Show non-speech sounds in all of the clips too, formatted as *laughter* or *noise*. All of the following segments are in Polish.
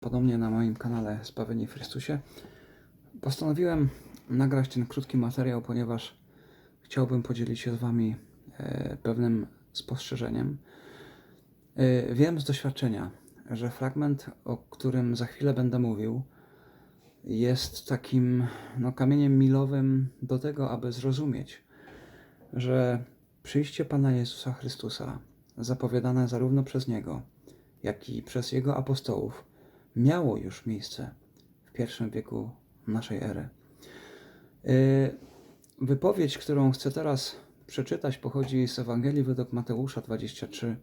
Podobnie na moim kanale Zbawieni w Chrystusie. Postanowiłem nagrać ten krótki materiał, ponieważ chciałbym podzielić się z Wami e, pewnym spostrzeżeniem. E, Wiem z doświadczenia, że fragment, o którym za chwilę będę mówił, jest takim no, kamieniem milowym do tego, aby zrozumieć, że przyjście Pana Jezusa Chrystusa, zapowiadane zarówno przez Niego, jak i przez Jego apostołów, miało już miejsce w pierwszym wieku naszej ery. Yy, Wypowiedź, którą chcę teraz przeczytać, pochodzi z Ewangelii według Mateusza 23,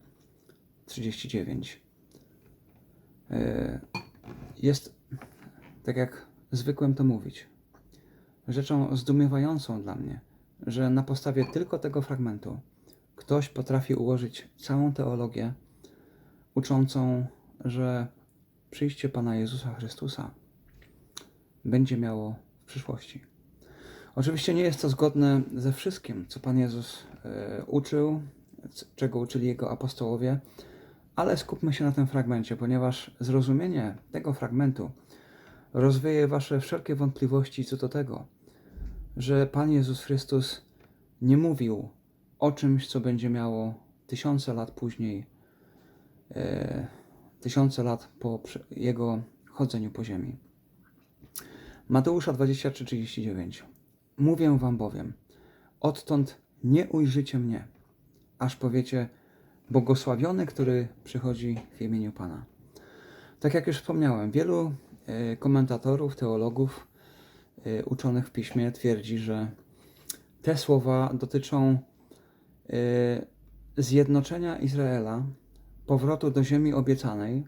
39. Yy, Jest, tak jak zwykłem to mówić, rzeczą zdumiewającą dla mnie, że na podstawie tylko tego fragmentu ktoś potrafi ułożyć całą teologię uczącą, że przyjście Pana Jezusa Chrystusa będzie miało w przyszłości. Oczywiście nie jest to zgodne ze wszystkim, co Pan Jezus e, uczył, czego uczyli Jego apostołowie, ale skupmy się na tym fragmencie, ponieważ zrozumienie tego fragmentu rozwieje Wasze wszelkie wątpliwości co do tego, że Pan Jezus Chrystus nie mówił o czymś, co będzie miało tysiące lat później, e, tysiące lat po Jego chodzeniu po ziemi. Mateusza 23:39. Mówię wam bowiem, odtąd nie ujrzycie mnie, aż powiecie, błogosławiony, który przychodzi w imieniu Pana. Tak jak już wspomniałem, wielu e, komentatorów, teologów, e, uczonych w piśmie twierdzi, że te słowa dotyczą e, zjednoczenia Izraela, powrotu do ziemi obiecanej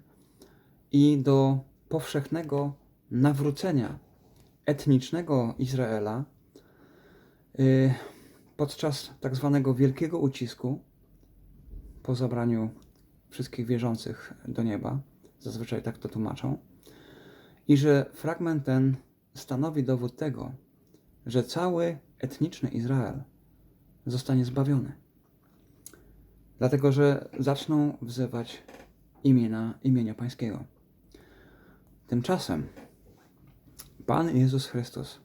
i do powszechnego nawrócenia etnicznego Izraela y, podczas tak zwanego wielkiego ucisku po zabraniu wszystkich wierzących do nieba. Zazwyczaj tak to tłumaczą. I że fragment ten stanowi dowód tego, że cały etniczny Izrael zostanie zbawiony. Dlatego, że zaczną wzywać imienia, imienia Pańskiego. Tymczasem Pan Jezus Chrystus,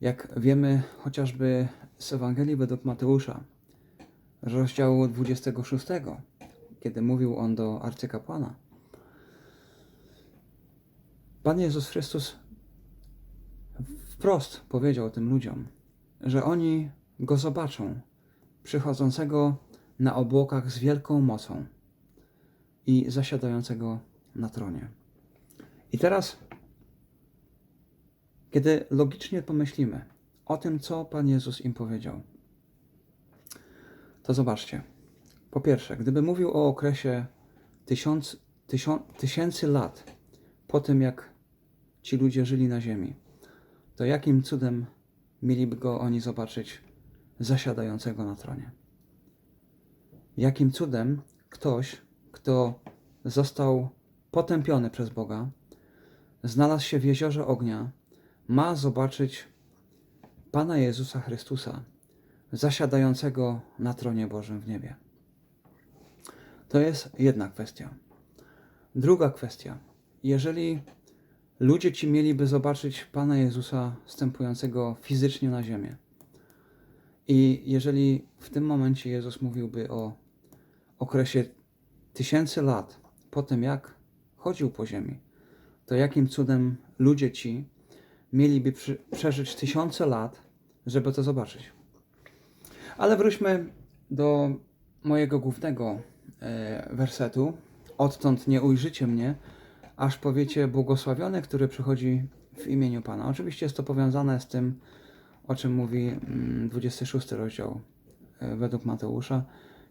jak wiemy chociażby z Ewangelii według Mateusza, rozdziału 26, kiedy mówił on do arcykapłana, Pan Jezus Chrystus wprost powiedział tym ludziom, że oni go zobaczą, przychodzącego na obłokach z wielką mocą i zasiadającego na tronie. I teraz, kiedy logicznie pomyślimy o tym, co Pan Jezus im powiedział, to zobaczcie. Po pierwsze, gdyby mówił o okresie tysiąc, tysią, tysięcy lat po tym, jak ci ludzie żyli na ziemi, to jakim cudem mieliby go oni zobaczyć zasiadającego na tronie? Jakim cudem ktoś, kto został potępiony przez Boga, znalazł się w jeziorze ognia, ma zobaczyć Pana Jezusa Chrystusa, zasiadającego na tronie Bożym w niebie. To jest jedna kwestia. Druga kwestia. Jeżeli ludzie ci mieliby zobaczyć Pana Jezusa wstępującego fizycznie na ziemię, i jeżeli w tym momencie Jezus mówiłby o okresie tysięcy lat po tym, jak chodził po ziemi, to jakim cudem ludzie ci mieliby przeżyć tysiące lat, żeby to zobaczyć. Ale wróćmy do mojego głównego e, wersetu. Odtąd nie ujrzycie mnie, aż powiecie błogosławiony, który przychodzi w imieniu Pana. Oczywiście jest to powiązane z tym, o czym mówi mm, 26 rozdział e, według Mateusza,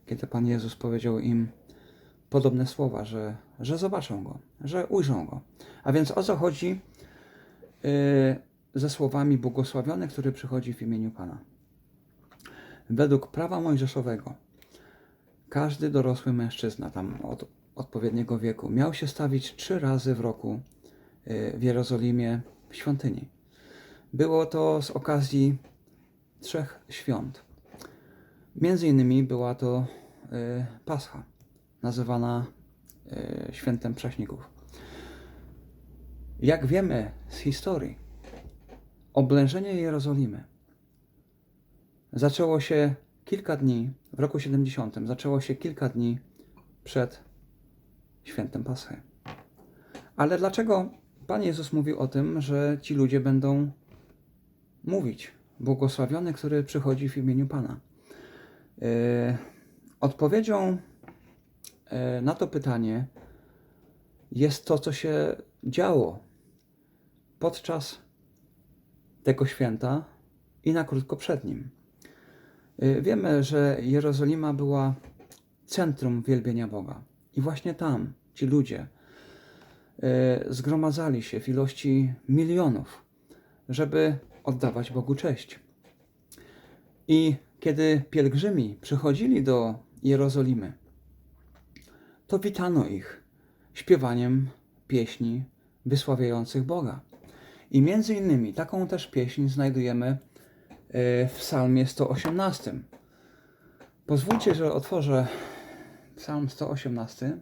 kiedy Pan Jezus powiedział im podobne słowa, że, że zobaczą Go, że ujrzą Go. A więc o co chodzi yy, ze słowami błogosławiony, który przychodzi w imieniu Pana? Według prawa mojżeszowego każdy dorosły mężczyzna tam od odpowiedniego wieku miał się stawić trzy razy w roku yy, w Jerozolimie w świątyni. Było to z okazji trzech świąt. Między innymi była to y, Pascha, nazywana y, świętem prześników. Jak wiemy z historii, oblężenie Jerozolimy zaczęło się kilka dni, w roku 70, zaczęło się kilka dni przed świętem Paschy. Ale dlaczego Pan Jezus mówił o tym, że ci ludzie będą mówić, błogosławiony, który przychodzi w imieniu Pana? Yy, odpowiedzią yy, na to pytanie jest to, co się działo podczas tego święta i na krótko przed nim. Yy, Wiemy, że Jerozolima była centrum wielbienia Boga. I właśnie tam ci ludzie e, zgromadzali się w ilości milionów, żeby oddawać Bogu cześć. I kiedy pielgrzymi przychodzili do Jerozolimy, to witano ich śpiewaniem pieśni wysławiających Boga. I między innymi taką też pieśń znajdujemy e, w Psalmie 118. Pozwólcie, że otworzę Psalm 118,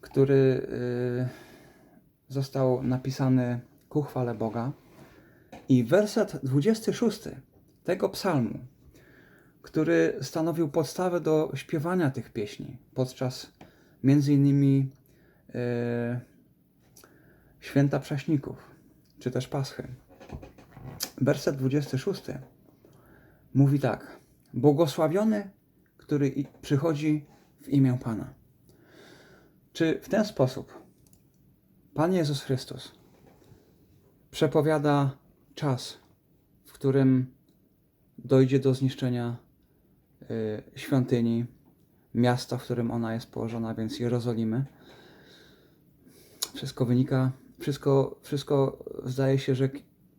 który y, został napisany ku chwale Boga. I werset 26 tego psalmu, który stanowił podstawę do śpiewania tych pieśni podczas między innymi y, święta prześników, czy też Paschy. Werset 26 mówi tak: Błogosławiony który przychodzi w imię Pana. Czy w ten sposób Pan Jezus Chrystus przepowiada czas, w którym dojdzie do zniszczenia y, świątyni, miasta, w którym ona jest położona, więc Jerozolimy? Wszystko wynika, wszystko, wszystko zdaje się, że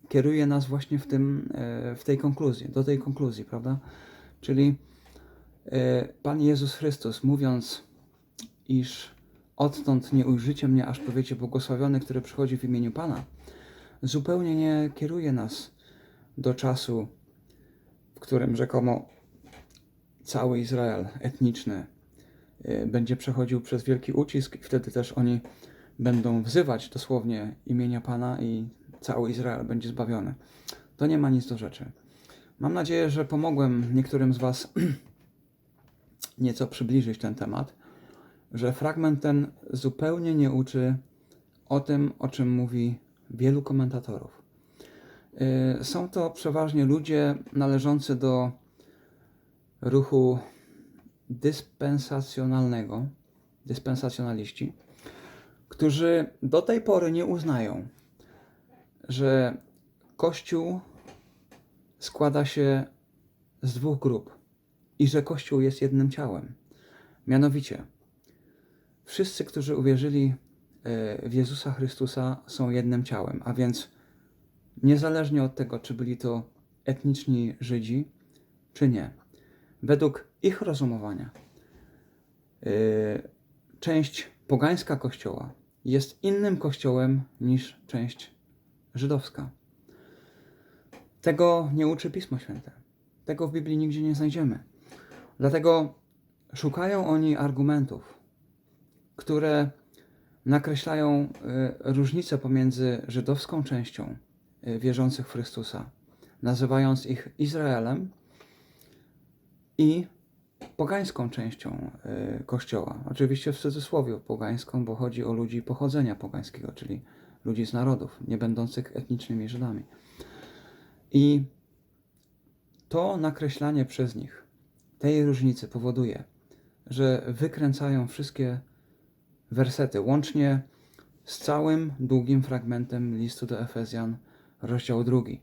kieruje nas właśnie w, tym, y, w tej konkluzji, do tej konkluzji, prawda? Czyli E, Pan Jezus Chrystus, mówiąc, iż odtąd nie ujrzycie mnie, aż powiecie błogosławiony, który przychodzi w imieniu Pana, zupełnie nie kieruje nas do czasu, którym rzekomo cały Izrael etniczny e, będzie przechodził przez wielki ucisk i wtedy też oni będą wzywać dosłownie imienia Pana i cały Izrael będzie zbawiony. To nie ma nic do rzeczy. Mam nadzieję, że pomogłem niektórym z Was *clears throat* nieco przybliżyć ten temat, że fragment ten zupełnie nie uczy o tym, o czym mówi wielu komentatorów. Yy, Są to przeważnie ludzie należący do ruchu dyspensacjonalnego, dyspensacjonaliści, którzy do tej pory nie uznają, że Kościół składa się z dwóch grup i że Kościół jest jednym ciałem. Mianowicie, wszyscy, którzy uwierzyli e, w Jezusa Chrystusa, są jednym ciałem, a więc niezależnie od tego, czy byli to etniczni Żydzi, czy nie, według ich rozumowania, e, część pogańska Kościoła jest innym Kościołem niż część żydowska. Tego nie uczy Pismo Święte. Tego w Biblii nigdzie nie znajdziemy. Dlatego szukają oni argumentów, które nakreślają y, różnicę pomiędzy żydowską częścią wierzących w Chrystusa, nazywając ich Izraelem, i pogańską częścią y, Kościoła. Oczywiście w cudzysłowie pogańską, bo chodzi o ludzi pochodzenia pogańskiego, czyli ludzi z narodów, nie będących etnicznymi Żydami. I to nakreślanie przez nich tej różnicy powoduje, że wykręcają wszystkie wersety, łącznie z całym długim fragmentem listu do Efezjan, rozdział drugi,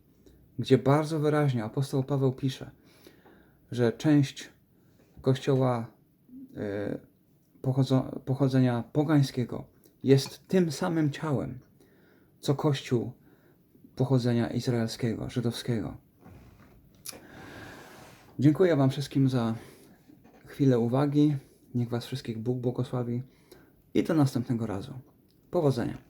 gdzie bardzo wyraźnie apostoł Paweł pisze, że część kościoła e, pochodzenia pogańskiego jest tym samym ciałem, co kościół pochodzenia izraelskiego, żydowskiego. Dziękuję Wam wszystkim za chwilę uwagi. Niech Was wszystkich Bóg błogosławi i do następnego razu. Powodzenia.